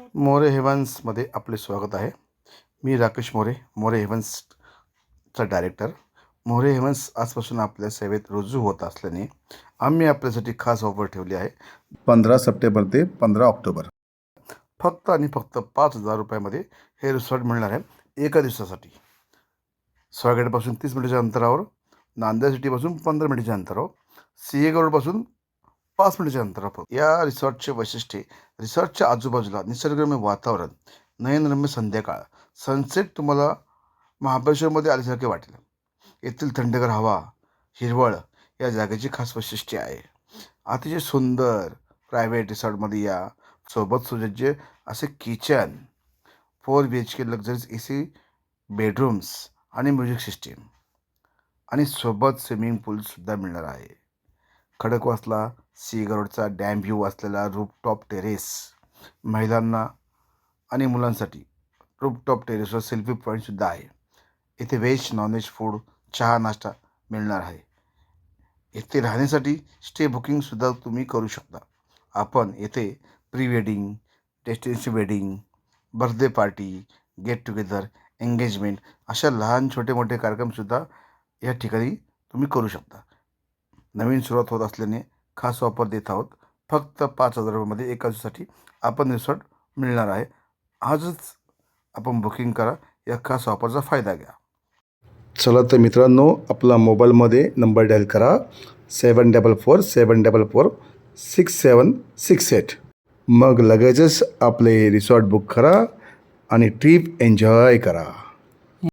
मोरे हेवन्समध्ये आपले स्वागत आहे. मी राकेश मोरे मोरे हेवन्सचा डायरेक्टर मोरे हेवन्स आजपासून आपल्या सेवेत रुजू होत असल्याने आम्ही आपल्यासाठी खास ऑफर ठेवली आहे. पंधरा सप्टेंबर ते पंधरा ऑक्टोबर. फक्त आणि फक्त पाच हजार रुपयामध्ये हे रिसॉर्ट मिळणार आहे एका दिवसासाठी. स्वागेटपासून तीस मिनिटाच्या अंतरावर नांदेड सिटीपासून पंधरा मिनिटाच्या अंतरावर सिंहगडपासून पाच मिनिटाच्या अंतरावर या रिसॉर्टचे वैशिष्ट्ये रिसॉर्टच्या आजूबाजूला निसर्गरम्य वातावरण नयनरम्य संध्याकाळ सनसेट तुम्हाला महाबळेश्वरमध्ये आल्यासारखे वाटेल. येथील थंडगार हवा हिरवळ या जागेची खास वैशिष्ट्ये आहे. अतिशय सुंदर प्रायव्हेट रिसॉर्टमध्ये या. सोबत सुजज्य असे kitchen four B H K luxuries A C bedrooms आणि म्युझिक सिस्टीम आणि सोबत स्विमिंग पूलसुद्धा मिळणार आहे. खडकवासला सीगरोडचा डॅम व्ह्यू असलेला रूपटॉप टेरेस महिलांना आणि मुलांसाठी रूपटॉप टेरेसवर सेल्फी पॉईंटसुद्धा आहे. इथे व्हेज नॉनव्हेज फूड चहा नाश्ता मिळणार आहे. येथे राहण्यासाठी स्टे बुकिंगसुद्धा तुम्ही करू शकता. आपण येथे pre wedding destination wedding birthday party get together engagement अशा लहान छोटे मोठे कार्यक्रमसुद्धा या ठिकाणी तुम्ही करू शकता. नवीन सुरुवात होत असल्याने खास ऑफर देत आहोत. फक्त पाच हजार रुपयामध्ये एका दिवसासाठी आपण रिसॉर्ट मिळणार आहे. आजच आपण बुकिंग करा. या खास ऑफरचा फायदा घ्या. चला तर मित्रांनो आपला मोबाईलमध्ये नंबर डायल करा. Seven double four seven double four six seven six eight. मग लगेचच आपले रिसॉर्ट बुक करा आणि ट्रीप एन्जॉय करा.